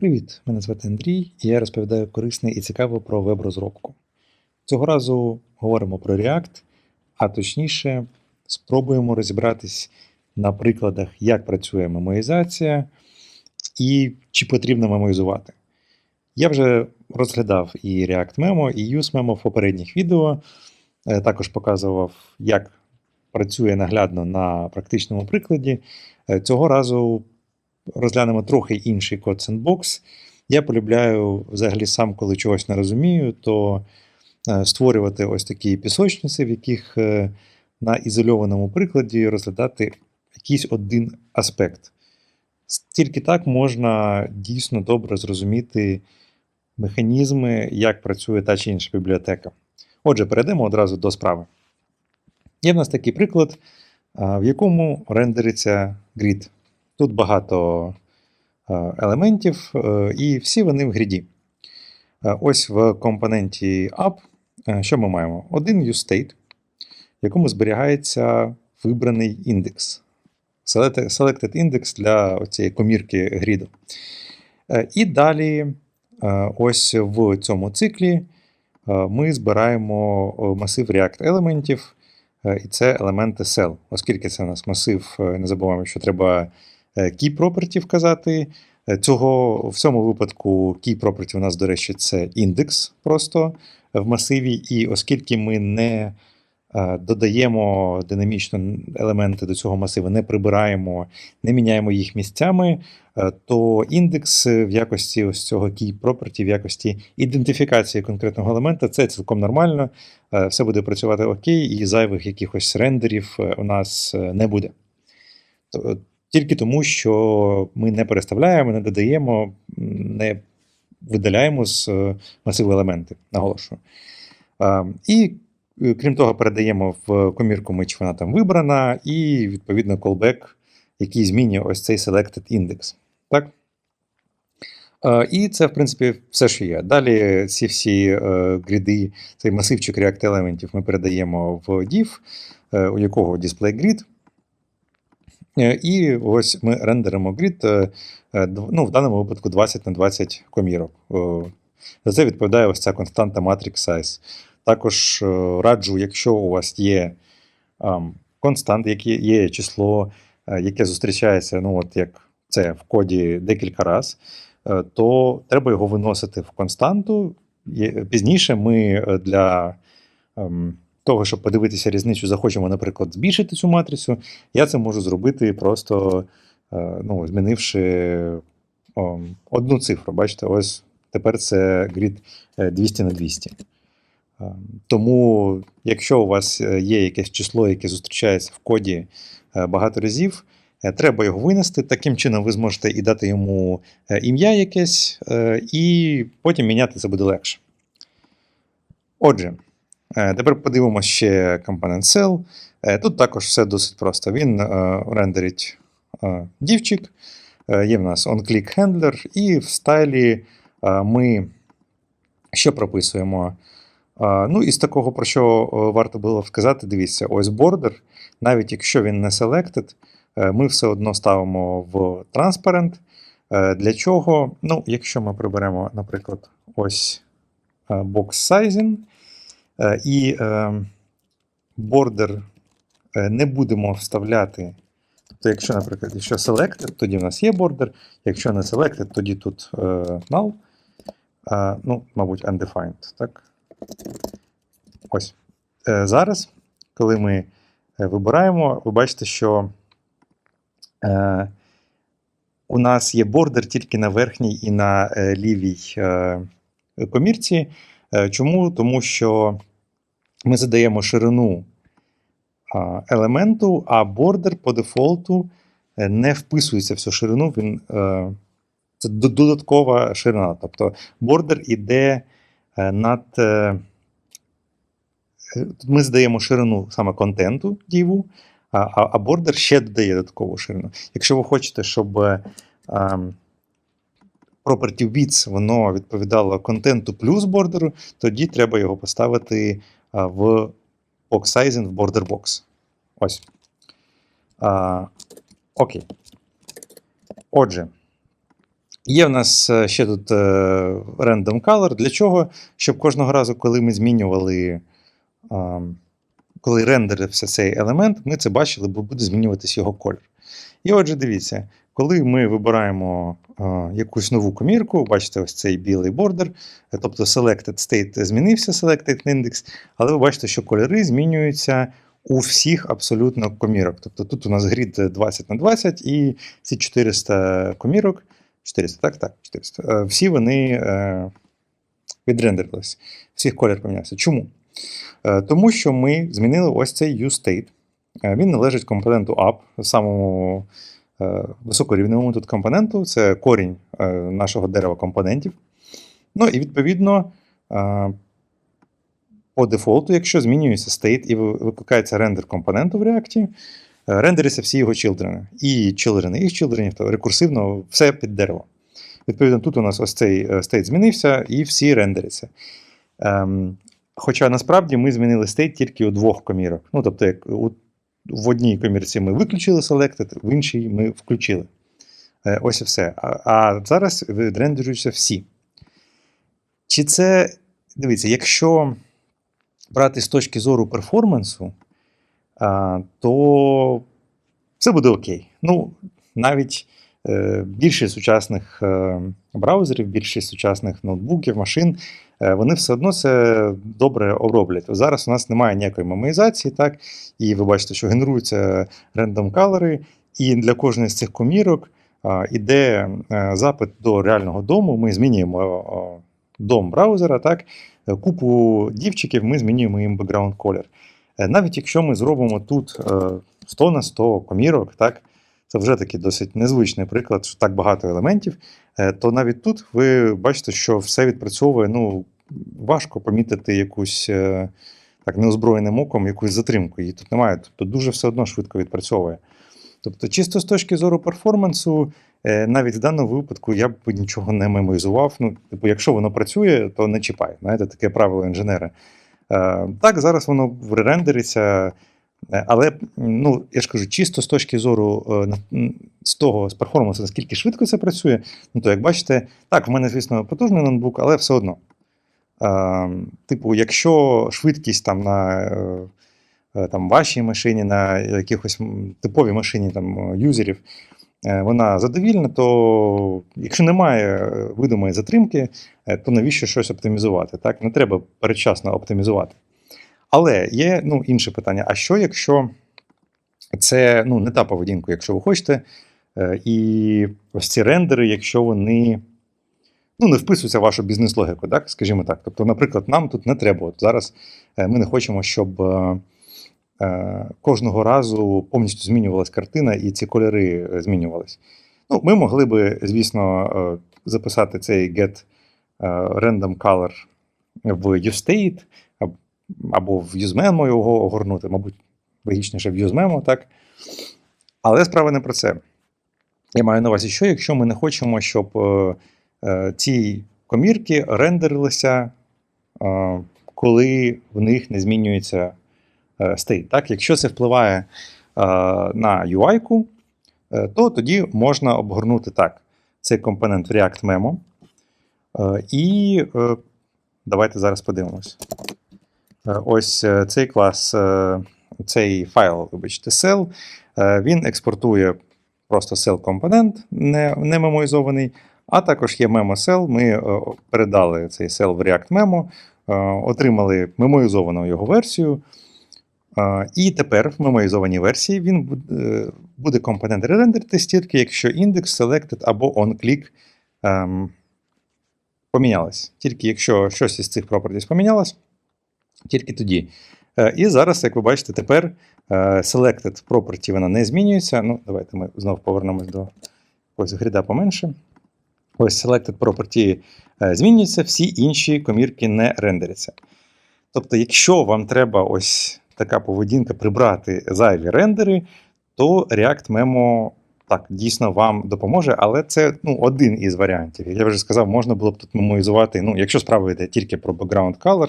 Привіт! Мене звати Андрій, і я розповідаю корисне і цікаво про веб-розробку. Цього разу говоримо про React, а точніше, спробуємо розібратись на прикладах, як працює мемоїзація і чи потрібно мемоїзувати. Я вже розглядав і React Memo, і Use Memo в попередніх відео. Е, Також показував, як працює наглядно на практичному прикладі. Е, Цього разу розглянемо трохи інший код Sandbox. Я полюбляю взагалі сам, коли чогось не розумію, то е, створювати ось такі пісочниці, в яких е, на ізольованому прикладі розглядати якийсь один аспект. Тільки так можна дійсно добре зрозуміти механізми, як працює та чи інша бібліотека. Отже, перейдемо одразу до справи. Є в нас такий приклад, в якому рендериться грід. Тут багато е, елементів, е, і всі вони в гріді. Е, Ось в компоненті App, що ми маємо? Один useState, в якому зберігається вибраний індекс. Selected індекс для цієї комірки гріду. І далі, ось в цьому циклі, ми збираємо масив React елементів, і це елементи cell. Оскільки це у нас масив, не забуваємо, що треба key property вказати. Е, Цього в цьому випадку key property у нас, до речі, це індекс просто в масиві, і оскільки ми не е, додаємо динамічно елементи до цього масиву, не прибираємо, не міняємо їх місцями, е, то індекс в якості ось цього key property, в якості ідентифікації конкретного елемента, це цілком нормально. Е, Все буде працювати окей, і зайвих якихось рендерів е, у нас е, не буде. Тільки тому, що ми не переставляємо, не додаємо, не видаляємо з е, масиву елементи, наголошую. І е, крім того, передаємо в комірку ми, чи вона там вибрана, і відповідно callback, який змінює ось цей selected index. Так? Е, І це, в принципі, все, що є. Далі ці всі е, гріди, цей масивчик React елементів ми передаємо в div, е, у якого display grid. Е, І ось ми рендеримо грід, е, е, ну, в даному випадку 20 на 20 комірок. За це відповідає ось ця константа matrix size. Також раджу, якщо у вас є констант, які є число, яке зустрічається, ну от як це в коді декілька разів, то треба його виносити в константу. Пізніше ми для ем, того, щоб подивитися різницю, захочемо, наприклад, збільшити цю матрицю. Я це можу зробити просто е, ну, змінивши одну цифру. Бачите, ось тепер це е, 200 на 200. Ем, Тому, якщо у вас е, є якесь число, яке зустрічається в коді е, багато разів, е, треба його винести. Таким чином, ви зможете і дати йому е, ім'я якесь, е, і потім міняти це буде легше. Отже, е, тепер подивимося ще компонент cell. Е, Тут також все досить просто. Він е, рендерить е, дівчик, е, є в нас on-click handler, і в стайлі е, ми що прописуємо? Ну, із такого, про що е, варто було сказати, дивіться, ось border, навіть якщо він не selected, е, ми все одно ставимо в transparent. Е, Для чого? Ну, якщо ми приберемо, наприклад, ось е, box sizing е, і е, border е, не будемо вставляти. Тобто, якщо, наприклад, якщо selected, тоді в нас є border, якщо не selected, тоді тут е, null. Ну, мабуть, undefined, так? Ось. Е, зараз, коли ми е, вибираємо, ви бачите, що е, у нас є бордер тільки на верхній і на е, лівій е, комірці. Е, чому? Тому що ми задаємо ширину елементу, а бордер по дефолту е, не вписується в цю ширину. Він, е, це додаткова ширина. Тобто бордер іде е, над. ми здаємо ширину саме контенту діву, а, бордер ще додає додаткову ширину. Якщо ви хочете, щоб ем, property width воно відповідало контенту плюс бордеру, тоді треба його поставити в box sizing в border box. Ось. А, окей. Отже, Є в нас е, ще тут е, random color. Для чого? Щоб кожного разу, коли ми змінювали, коли рендерився цей елемент, ми це бачили, бо буде змінюватись його колір. І отже, дивіться, коли ми вибираємо а, якусь нову комірку, бачите, ось цей білий бордер, е, тобто selected state змінився, selected index, але ви бачите, що кольори змінюються у всіх абсолютно комірок. Тобто тут у нас грід 20 на 20 і ці 400 комірок. 400, так, так, 400. е, Всі вони е, відрендерились. Всіх колір помінявся. Чому? Е, Тому що ми змінили ось цей useState. Е, Він належить компоненту app, самому е, високорівневому тут компоненту, це корінь е, нашого дерева компонентів. Ну і відповідно. е, По дефолту, якщо змінюється state і викликається рендер компоненту в React, е, рендеряться всі його чилдрени. І чилдрени їх чилдренів, то рекурсивно все під дерево. Відповідно, тут у нас ось цей е, state змінився, і всі рендеряться. Ем, хоча насправді ми змінили state тільки у двох комірок. Ну, тобто, як у, в одній комірці ми виключили selected, в іншій ми включили. Е, ось і все. А, зараз відрендерюються всі. Чи це, дивіться, якщо брати з точки зору перформансу, то все буде окей. Ну, навіть більшість сучасних е, браузерів, більшість сучасних ноутбуків, машин, е, вони все одно це добре оброблять. Зараз у нас немає ніякої мемоїзації, так, і ви бачите, що генеруються рендом калери, і для кожної з цих комірок іде е, запит до реального дому. Ми змінюємо е, дом браузера, так, е, купу дівчиків, ми змінюємо їм color. Е, Навіть якщо ми зробимо тут е, 100 на 100 комірок, так, це вже такий досить незвичний приклад, що так багато елементів, е, то навіть тут ви бачите, що все відпрацьовує. Ну, важко помітити якусь е, так неозброєним оком, якусь затримку. Її тут немає. Тобто дуже все одно швидко відпрацьовує. Тобто, чисто з точки зору перформансу, е, навіть в даному випадку я б нічого не мемоїзував. Ну, типу, якщо воно працює, то не чіпай. Знаєте, таке правило інженера. Так, зараз воно рендериться, е, але ну, я ж кажу, чисто з точки зору е, з того, з перформансу, наскільки швидко це працює, ну то як бачите, так, в мене, звісно, потужний ноутбук, але все одно. Е, Типу, якщо швидкість там на е, е, там, вашій машині, на якихось типовій машині там, юзерів, е, вона задовільна, то якщо немає е, видимої затримки, е, то навіщо щось оптимізувати? Так? Не треба передчасно оптимізувати. Але є ну, інше питання: а що, якщо це ну, не та поведінка, якщо ви хочете, е, і ось ці рендери, якщо вони ну, не вписуються в вашу бізнес-логіку, так? скажімо так. Тобто, наприклад, нам тут не треба. От зараз е, ми не хочемо, щоб е, кожного разу повністю змінювалась картина і ці кольори змінювались. Ну, ми могли би, звісно, записати цей get random color в useState аб- або в useMemo його огорнути, мабуть, логічніше в useMemo, так? Але справа не про це. Я маю на увазі, що якщо ми не хочемо, щоб е, е, ці комірки рендерилися, е, коли в них не змінюється е, state. Так? Якщо це впливає е, на UI, е, то тоді можна обгорнути так цей компонент в React Memo. Е, І е, давайте зараз подивимось. Е, Ось е, цей клас, е, цей файл, вибачте, cell, він експортує просто cell компонент, не, не а також є memo cell. Ми передали цей cell в React Memo, отримали мемоїзовану його версію. І тепер в мемоїзованій версії він буде, буде компонент ререндеритись тільки, якщо індекс selected або onClick ем, помінялись. Тільки якщо щось із цих properties помінялось, тільки тоді. Е, І зараз, як ви бачите, тепер е, selected property вона не змінюється. Ну, давайте ми знову повернемось до ось гріда поменше. Ось selected property е, змінюється, всі інші комірки не рендеряться. Тобто, якщо вам треба ось така поведінка прибрати зайві рендери, то React Memo так дійсно вам допоможе, але це ну, один із варіантів. Як я вже сказав, можна було б тут мемоїзувати. Ну, якщо справа йде тільки про background color,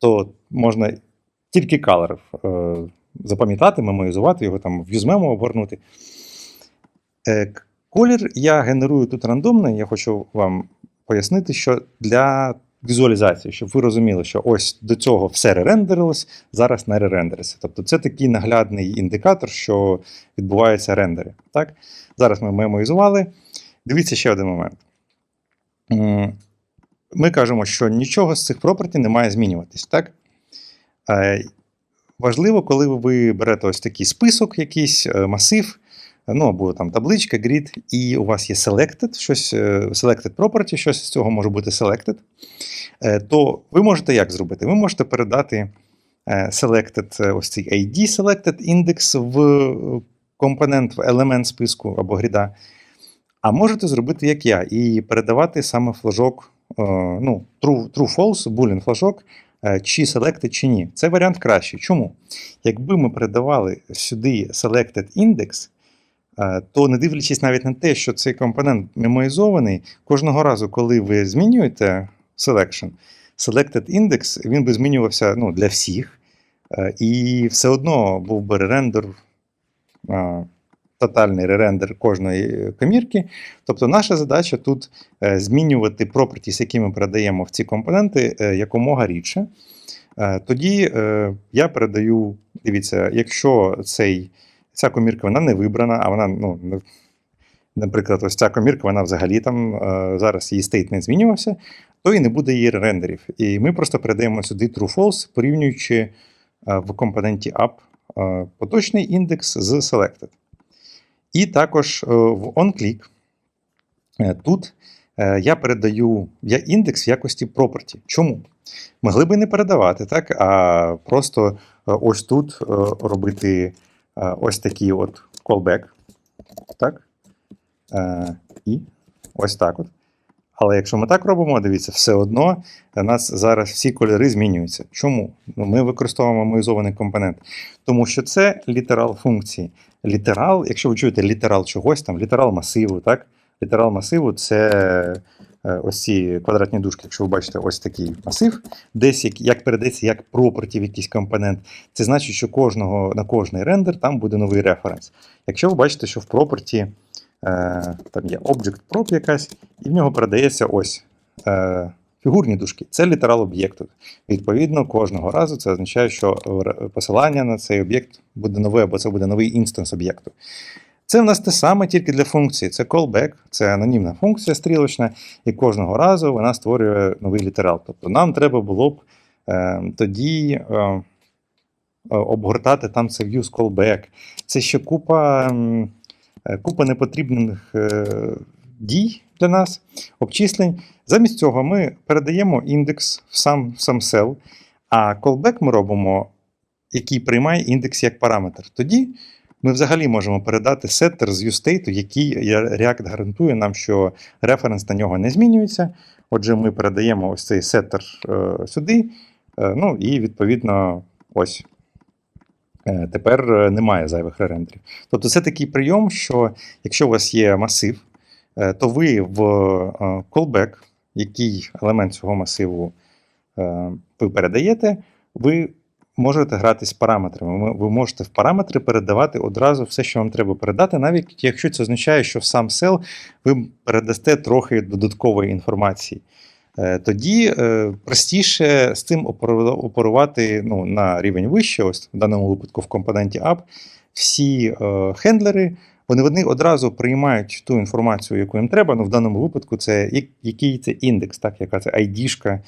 то можна тільки е, запам'ятати, мемоїзувати його там в UseMemo обгорнути. Е, Колір я генерую тут рандомний. Я хочу вам пояснити, що для візуалізації, щоб ви розуміли, що ось до цього все ререндерилось, зараз не ререндериться. Тобто це такий наглядний індикатор, що відбуваються рендери. Так? Зараз ми мемоізували. Дивіться ще один момент. Ми кажемо, що нічого з цих property не має змінюватись. Так? Е, Важливо, коли ви берете ось такий список, якийсь е, масив, ну або там табличка, grid, і у вас є selected, щось, е, selected property, щось з цього може бути selected, то ви можете як зробити? Ви можете передати selected, ось цей ID selected index в компонент, в елемент списку або гріда. А можете зробити як я, і передавати саме флажок, ну, true, true false, boolean флажок, е, чи selected, чи ні. Це варіант кращий. Чому? Якби ми передавали сюди selected е, то не дивлячись навіть на те, що цей компонент мемоїзований, кожного разу, коли ви змінюєте selection, selected index, він би змінювався ну, для всіх, е, і все одно був би ререндер, е, тотальний ререндер кожної комірки. Тобто наша задача тут е, змінювати properties, які ми передаємо в ці компоненти, е, якомога рідше. Е, Тоді е, я передаю, дивіться, якщо цей, ця комірка вона не вибрана, а вона, ну, наприклад, ось ця комірка, вона взагалі там е, зараз її стейт не змінювався, то і не буде її рендерів. І ми просто передаємо сюди true-false, порівнюючи е, в компоненті app е, поточний індекс з selected. І також е, в onClick е, тут е, я передаю я індекс в якості property. Чому? Могли би не передавати, так? А просто ось тут робити ось такий от callback. Так? І ось так от. Але якщо ми так робимо, дивіться, все одно у нас зараз всі кольори змінюються. Чому? Ну, ми використовуємо моїзований компонент. Тому що це літерал функції. Літерал, якщо ви чуєте літерал чогось, там літерал масиву, так? Літерал масиву це е, ось ці квадратні дужки. Якщо ви бачите ось такий масив, десь як, як передається як property в якийсь компонент, це значить, що кожного, на кожний рендер там буде новий референс. Якщо ви бачите, що в е, там є object prop якась, і в нього передається ось е, фігурні дужки. Це літерал об'єкту. Відповідно, кожного разу це означає, що посилання на цей об'єкт буде нове, або це буде новий інстанс об'єкту. Це в нас те саме тільки для функції. Це callback, це анонімна функція стрілочна, і кожного разу вона створює новий літерал. Тобто нам треба було б е, тоді е, е, обгортати там це views callback. Це ще купа, е, купа непотрібних е, дій для нас, обчислень. Замість цього ми передаємо індекс в сам, в сам cell, а callback ми робимо, який приймає індекс як параметр. Тоді ми взагалі можемо передати сеттер з viewState, який React гарантує нам, що референс на нього не змінюється. Отже, ми передаємо ось цей сеттер е, сюди. е, ну і відповідно, ось. Е, Тепер е, немає зайвих ререндерів. Тобто це такий прийом, що якщо у вас є масив, е, то ви в callback, який елемент цього масиву ви передаєте, ви можете грати з параметрами. Ви можете в параметри передавати одразу все, що вам треба передати, навіть якщо це означає, що в сам сел ви передасте трохи додаткової інформації. Е, Тоді е, простіше з цим оперувати ну, на рівень вище, ось в даному випадку в компоненті app, всі е, хендлери. Вони, вони одразу приймають ту інформацію, яку їм треба. Ну, в даному випадку це як- який це індекс, так, яка це ID-шка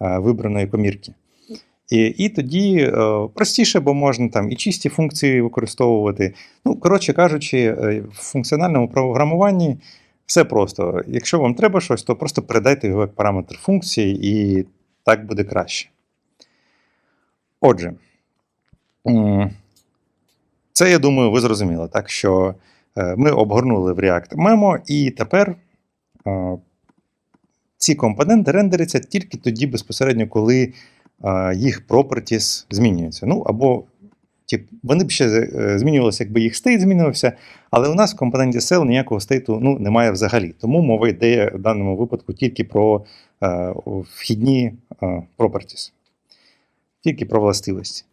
вибраної комірки. І, і тоді простіше, бо можна там і чисті функції використовувати. Ну, коротше кажучи, в функціональному програмуванні все просто. Якщо вам треба щось, то просто передайте його як параметр функції, і так буде краще. Отже, це я думаю, ви зрозуміли, так що е, ми обгорнули в React Memo, і тепер е, ці компоненти рендеряться тільки тоді безпосередньо, коли е, їх properties змінюються. Ну або тип, вони б ще е, змінювалися, якби їх стейт змінювався, але у нас в компоненті cell ніякого стейту ну, немає взагалі. Тому мова йде в даному випадку тільки про е, вхідні е, properties, тільки про властивості.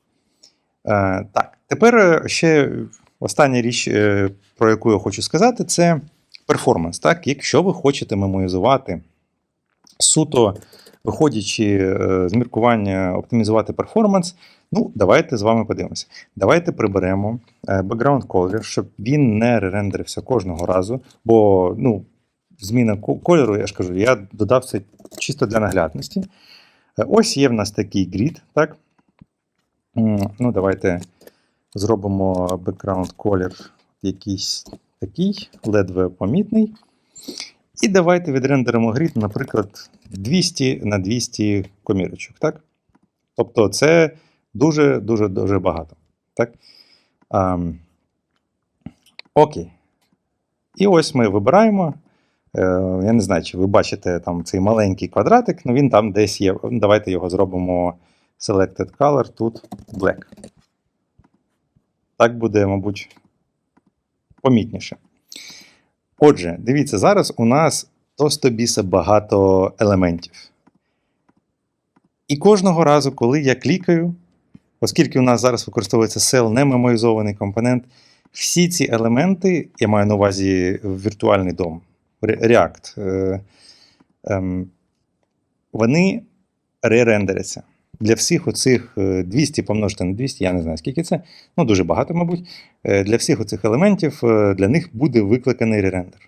Е, так, тепер е, ще остання річ, е, про яку я хочу сказати, це перформанс. Якщо ви хочете мемоїзувати суто виходячи е, з міркування оптимізувати перформанс, ну, давайте з вами подивимося. Давайте приберемо е, background color, щоб він не ререндерився кожного разу, бо ну, зміна кольору, я ж кажу, я додав це чисто для наглядності. Е, Ось є в нас такий грід, так? Ну, давайте зробимо background color якийсь такий, ледве помітний. І давайте відрендеримо грід, наприклад, 200 на 200 комірочок. Так? Тобто це дуже дуже багато. Так? А, окей. І ось ми вибираємо. Е, я не знаю, чи ви бачите там цей маленький квадратик, ну він там десь є. Давайте його зробимо Selected Color, тут Black. Так буде, мабуть, помітніше. Отже, дивіться, зараз у нас біса багато елементів. І кожного разу, коли я клікаю, оскільки у нас зараз використовується cell немемоїзований компонент, всі ці елементи, я маю на увазі віртуальний дом, Re- React, е, ем, вони ререндеряться. Для всіх оцих е, 200 помножити на 200, я не знаю, скільки це, ну дуже багато, мабуть. Е, Для всіх оцих елементів е, для них буде викликаний ререндер.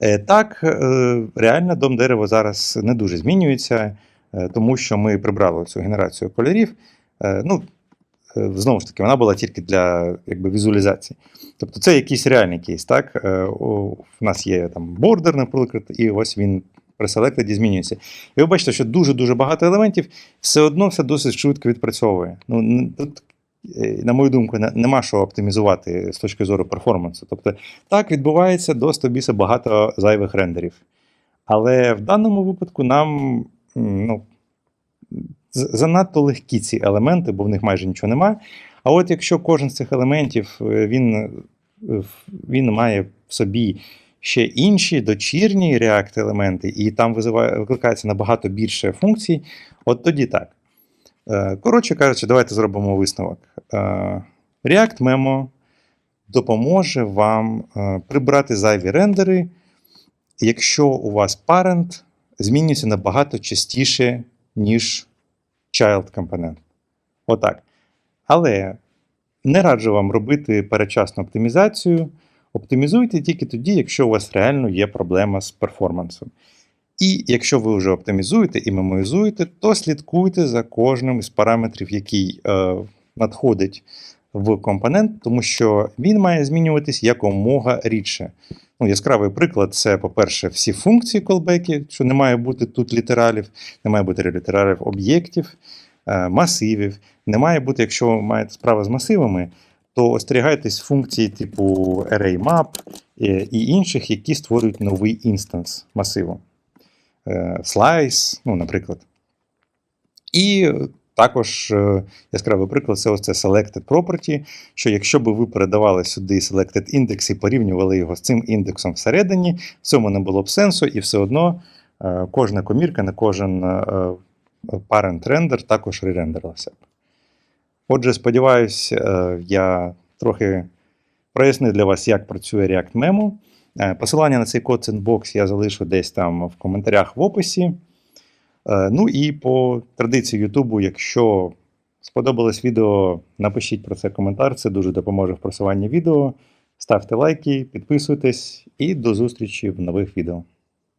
Е, Так, е, реально дом дерева зараз не дуже змінюється, е, тому що ми прибрали цю генерацію кольорів. Е, Ну, е, знову ж таки, вона була тільки для якби, візуалізації. Тобто це якийсь реальний кейс. Так? Е, У нас є там бордер, наприклад, і ось він при селектеді змінюється. І ви бачите, що дуже-дуже багато елементів все одно все досить швидко відпрацьовує. Ну, тут, е, на мою думку, нема що оптимізувати з точки зору перформансу. Тобто, так відбувається до 100 біса багато зайвих рендерів. Але в даному випадку нам ну, занадто легкі ці елементи, бо в них майже нічого немає. А от якщо кожен з цих елементів е, він, е, він має в собі ще інші дочірні React-елементи, і там викликається набагато більше функцій, от тоді так. Е, Коротше кажучи, давайте зробимо висновок. Е, React Memo допоможе вам е, прибрати зайві рендери, якщо у вас parent змінюється набагато частіше, ніж child компонент. Отак. Але не раджу вам робити передчасну оптимізацію. Оптимізуйте тільки тоді, якщо у вас реально є проблема з перформансом. І якщо ви вже оптимізуєте і мемоїзуєте, то слідкуйте за кожним із параметрів, який е, надходить в компонент, тому що він має змінюватись якомога рідше. Ну, яскравий приклад це, по-перше, всі функції колбеки, що не має бути тут літералів, не має бути літералів об'єктів, е, масивів. Не має бути, якщо маєте справу з масивами, то остерігайтесь функцій типу ArrayMap е, і інших, які створюють новий інстанс масиву. Е, Slice, ну, наприклад. І також е, яскравий приклад це ось це Selected Property, що якщо б ви передавали сюди Selected Index і порівнювали його з цим індексом всередині, в цьому не було б сенсу, і все одно кожна комірка на кожен parent рендер також ререндерилася б. Отже, сподіваюсь, е, я трохи прояснив для вас, як працює React Memo. Е, Посилання на цей код Sandbox я залишу десь там в коментарях в описі. Е, Ну і по традиції Ютубу, якщо сподобалось відео, напишіть про це коментар, це дуже допоможе в просуванні відео. Ставте лайки, підписуйтесь і до зустрічі в нових відео.